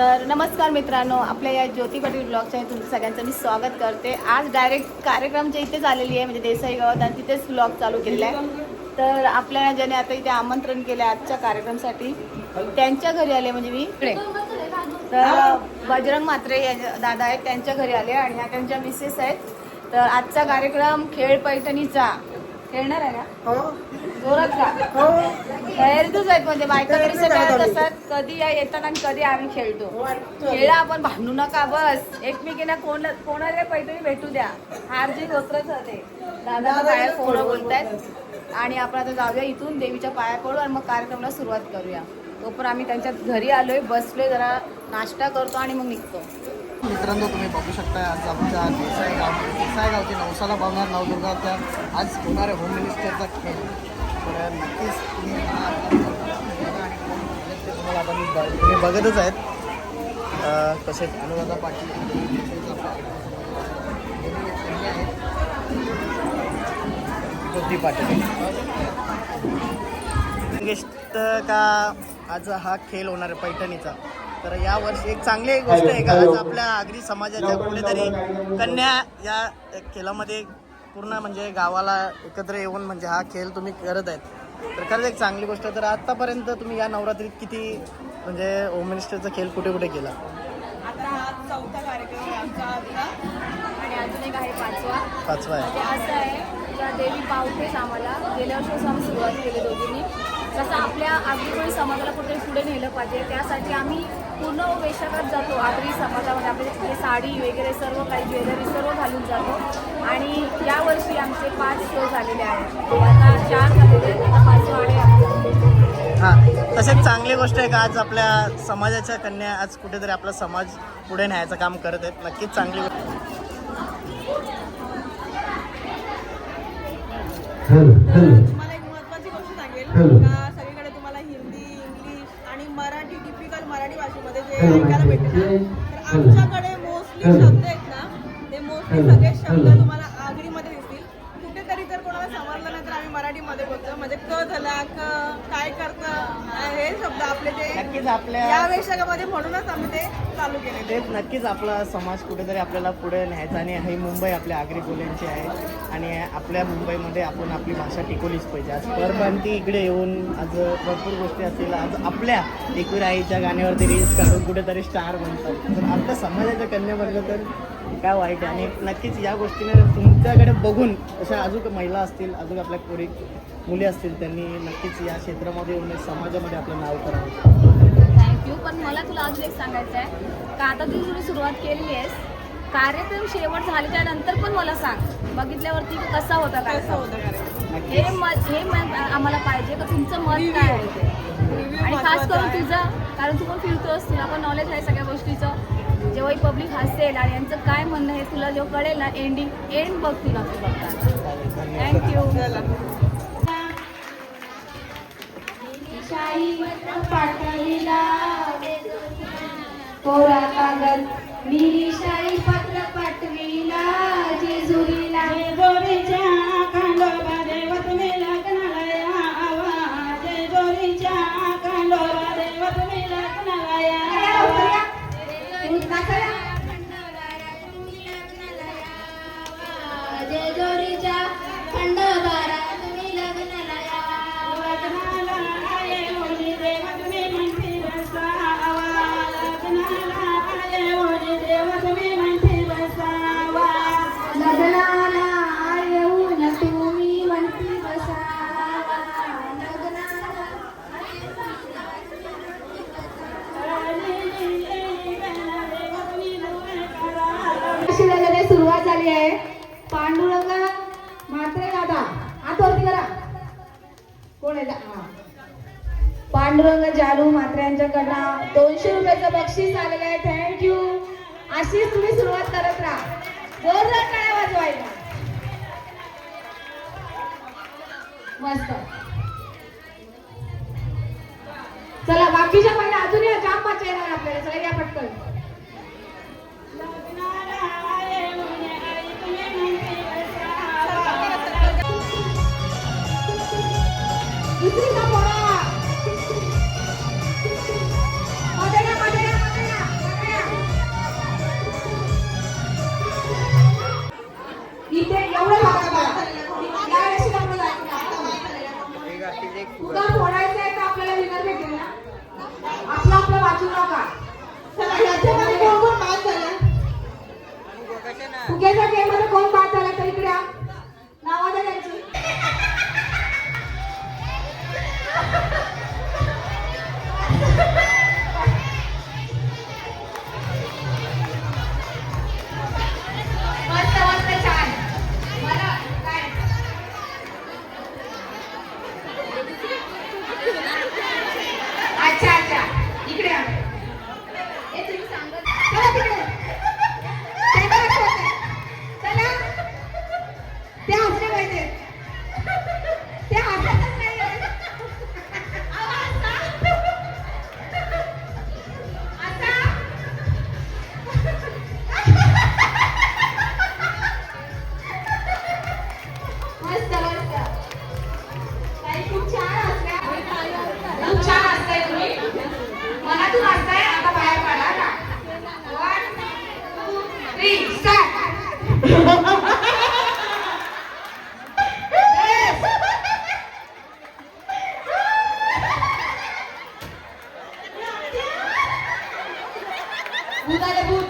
तर नमस्कार मित्रांनो आपल्या या ज्योती पाटील ब्लॉगच्या तुमचं सगळ्यांचं मी स्वागत करते. आज डायरेक्ट कार्यक्रमच्या इथेच आलेली आहे म्हणजे देसाई गावात आणि तिथेच ब्लॉग चालू केलेला आहे. तर आपल्या ज्याने आता इथे आमंत्रण केलं आहे आजच्या कार्यक्रमासाठी त्यांच्या घरी आले म्हणजे मी. इकडे. तर बजरंग म्हात्रे या- दादा आहेत त्यांच्या घरी आले आणि ह्या त्यांच्या मिसेस आहेत. तर आजचा कार्यक्रम खेळ पैठणीचा खेळणार आहे का हो. जोरात का? हो. तयारीतच आहेत म्हणजे बायका तरी तयारीतच सगळ्यात. असतात कधी या येतात आणि कधी आम्ही खेळतो. खेळा आपण भांडू नका बस. एकमेकींना कोण कोणाला पैठणी भेटू द्या. हार जी होतच ते दादा बाहेर फोन बोलतायत. आणि आपण आता जाऊया इथून देवीच्या पाया पडू आणि मग कार्यक्रमाला सुरुवात करूया. तोपर्यंत आम्ही त्यांच्या घरी आलोय. बसलोय जरा नाश्ता करतो आणि मग निघतो. मित्रांनो तुम्ही बघू शकता आज आमच्या देसाई गाव देसाई गावचे नवसाला पावणार नवदुर्गाचा आज होणाऱ्या होम मिनिस्टरचा खेळ. तर नक्कीच तुम्ही कोण तुम्हाला आता मी तुम्ही बघतच आहेत. तसेच अनुराधा पाटील. ज्योती पाटील. गेस्ट का आज हा खेळ होणार आहे पैठणीचा? तर या वर्षी एक चांगली एक गोष्ट आहे का? आज आपल्या आगरी समाजाच्या कुठेतरी कन्या या खेळामध्ये पूर्ण म्हणजे गावाला एकत्र येऊन म्हणजे हा खेळ तुम्ही करत आहेत. तर खरंच एक चांगली गोष्ट. तर आतापर्यंत तुम्ही या नवरात्रीत किती म्हणजे होम मिनिस्टरचा खेळ कुठे कुठे केला? आता हा चौथा कार्यक्रम आहे आमचा आजचा. आणि अजून एक आहे पाचवा. पाचवा आहे. म्हणजे असं आहे का देवी पावतेच आम्हाला. गेल्या वर्षीपासून आम्ही सुरुवात केली दोघींनी. जसं आपल्या आगरीकोळी समाजाला कुठेतरी पुढे नेलं पाहिजे त्यासाठी आम्ही पूर्ण वेशाकात जातो. आगरी समाजामध्ये आपले साडी वगैरे सर्व काही ज्वेलरी सर्व घालून जातो. आणि यावर्षी आमचे पाच शो झालेले आहेत. आता चार झालेले आहेत. आता पाचवा आहे आमचा. हां. तसेच चांगली गोष्ट आहे का आज आपल्या समाजाच्या कन्या आज कुठेतरी आपला समाज पुढे न्यायचं काम करत आहेत. नक्कीच चांगली गोष्ट. का सगळीकडे तुम्हाला हिंदी इंग्लिश आणि मराठी टिपिकल मराठी भाषेमध्ये जे. ऐकायला भेटते ना तर आमच्याकडे मोस्टली. शब्द आहेत ना ते मोस्टली. सगळे शब्द हॅलो. तुम्हाला आगरीमध्ये दिसतील कुठेतरी जर कोणाला समजलं नाही तर आम्ही मराठीमध्ये बोलतो म्हणजे क झाला क हे शब्द आपले ते. नक्कीच या आपल्या वेशाकामध्ये म्हणूनच आम्ही ते चालू केलेले. तेच नक्कीच आपला समाज कुठेतरी आपल्याला पुढे न्यायचा आणि ही मुंबई आपल्या आगरी बोल्यांची आहे. आणि आपल्या मुंबईमध्ये आपण आपली भाषा टिकवलीच पाहिजे. आज परप्रांती इकडे येऊन आज भरपूर गोष्टी असतील. आज आपल्या एकविराईच्या गाण्यावरती रील्स काढून कुठेतरी स्टार बनतात. तर आपल्या समाजाच्या कन्यावर्ग तर काय वाईट आहे? आणि नक्कीच या गोष्टीने तुमच्याकडे बघून अशा अजून महिला असतील अजून आपल्या पोरी मुली असतील त्यांनी नक्कीच या क्षेत्रामध्ये येऊन समाजामध्ये आपलं नाव करावं. थँक्यू पण मला तुला अजून एक सांगायचं आहे. का आता तू तुझी सुरुवात केलेली आहेस? कार्यक्रम शेवट झाल्याच्यानंतर पण मला सांग. बघितल्यावरती कसा होता कसं कार्यक्रम? होतं करायचं हे मत हे मत आम्हाला पाहिजे. का तुमचं मत काय? आहे ते. आणि खास करून. तुझं कारण तू पण फिरतोस तुला पण नॉलेज आहे सगळ्या गोष्टीचं. जेव्हा पब्लिक हसेल आणि यांचं काय म्हणणं हे तुला जेव्हा कळेल ना एंडिंग एंड बघ तुला तू बघता. थँक्यू पाठविला. कोरा कागद. मिरी शाही तुम्ही सुरुवात करत राहा. जोरदार टाळ्या वाजवायला. मस्त. चला बाकीच्या महिला अजून या जाम मजा येणार आपल्याला. चला या पटकन. दुसरी Obrigada, é Buda.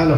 Alô?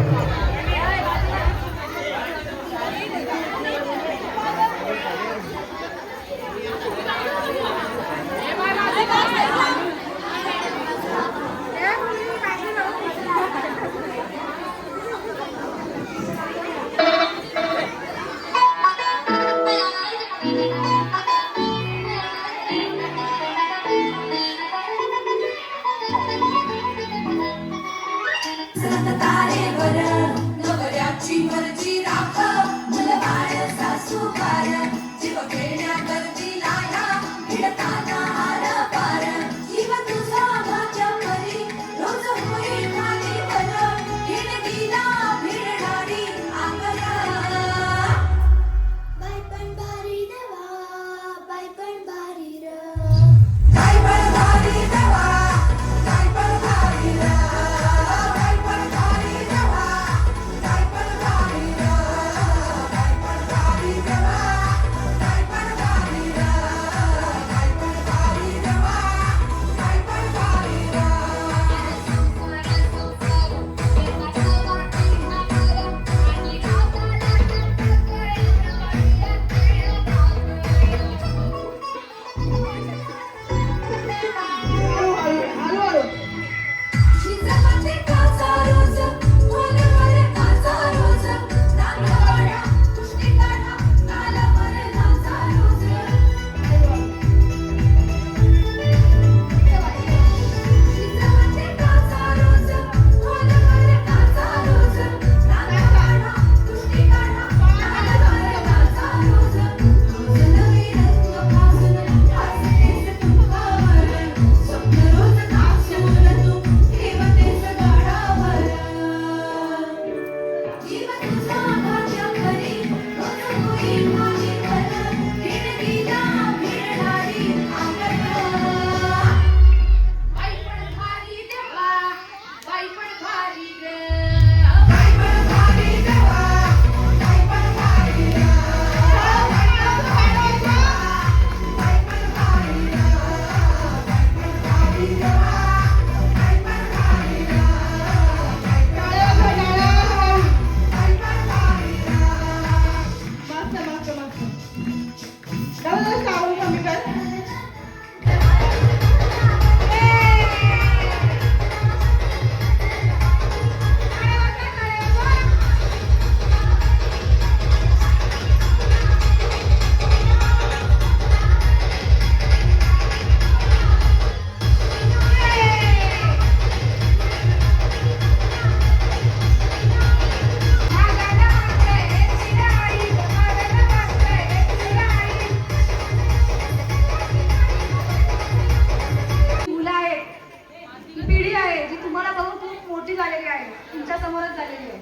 तुमची झालेली आहे तुमच्या समोरच झालेली आहे.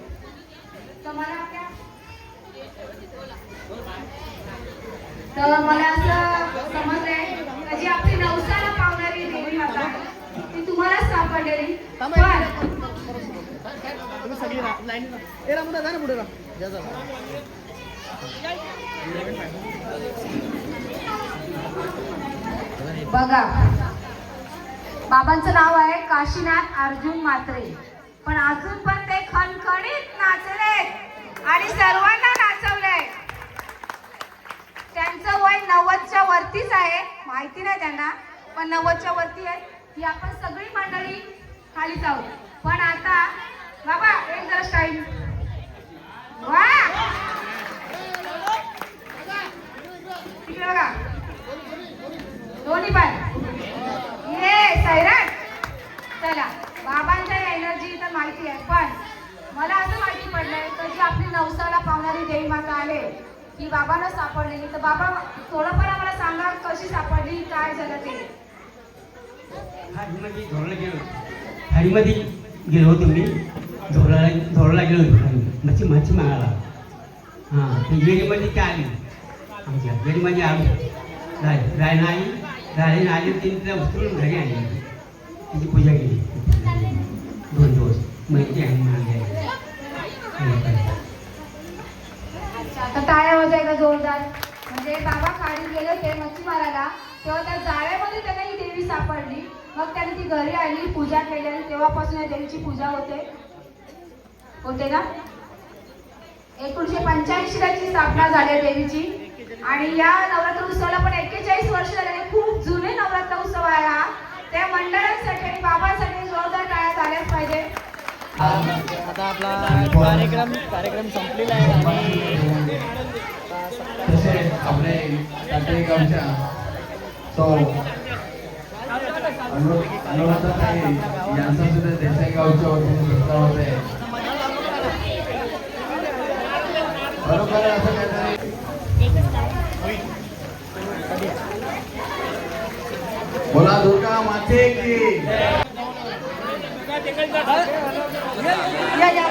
तर मला आपल्या तर मला असं समजलंय का जी आपली नवसाला पावणारी देवी माता आहे, ती तुम्हालाच सापडलेली. पण जा. जा जा. बघा बाबांचं नाव आहे काशीनाथ अर्जुन मात्रे पण अजून पण ते खणखणीत नाचले आणि सर्वांना नाचवले त्यांचं वय नव्वदच्या वरतीच आहे. माहिती नाही त्यांना पण नव्वदच्या वरती आहे. ही आपण सगळी मंडळी खाली जाऊ पण आता बाबा एक जरा स्टाईल वा! तिकडे बघा. दोन्ही पाय सैराट चला बाबांच्या एनर्जी तर माहिती आहे पण मला असं माहिती पडलंय तर जी आपली नवसाला पावणारी देवी माता आले की बाबांना सापडलेली. तर बाबा थोडंफार आम्हाला सांगा कशी सापडली काय झालं ते? धोरला गेलो हरीमध्ये गेलो होतो मी. धोरला धोरला गेलो होतो मच्छी मच्छी मागायला. हां ते येडीमध्ये ते आली. आमच्या येडीमध्ये आली. राय राय नाही. रायला आली तीन तिला उचलून घरी आणली तिची पूजा केली. दोन दिवस. माहिती आहे आणि तर टाळ्या वाजायला जोरदार. म्हणजे बाबा खाडी गेले होते मच्छी मारायला. तेव्हा त्या जाळ्यामध्ये त्यांना ही देवी सापडली. मग त्याने ती घरी आली पूजा केली आणि तेव्हापासून या देवीची पूजा होते. होते ना? एकोणीशे पंच्याऐंशी ची स्थापना झाली आहे देवीची. आणि या नवरात्र उत्सवाला पण एक्केचाळीस वर्ष झालेले खूप जुने नवरात्र उत्सव आहे हा. त्या मंडळांसाठी आणि बाबांसाठी जोरदार टाळ्या झाल्याच पाहिजे. आता आपला कार्यक्रम कार्यक्रम संपलेला आहे आणि तसेच आपले गावच्या तो अनुराधाताई यांचा सुद्धा देसाई गावच्या वतीने होते. बरोबर आहे असं बोला दुर्गा माते की. या या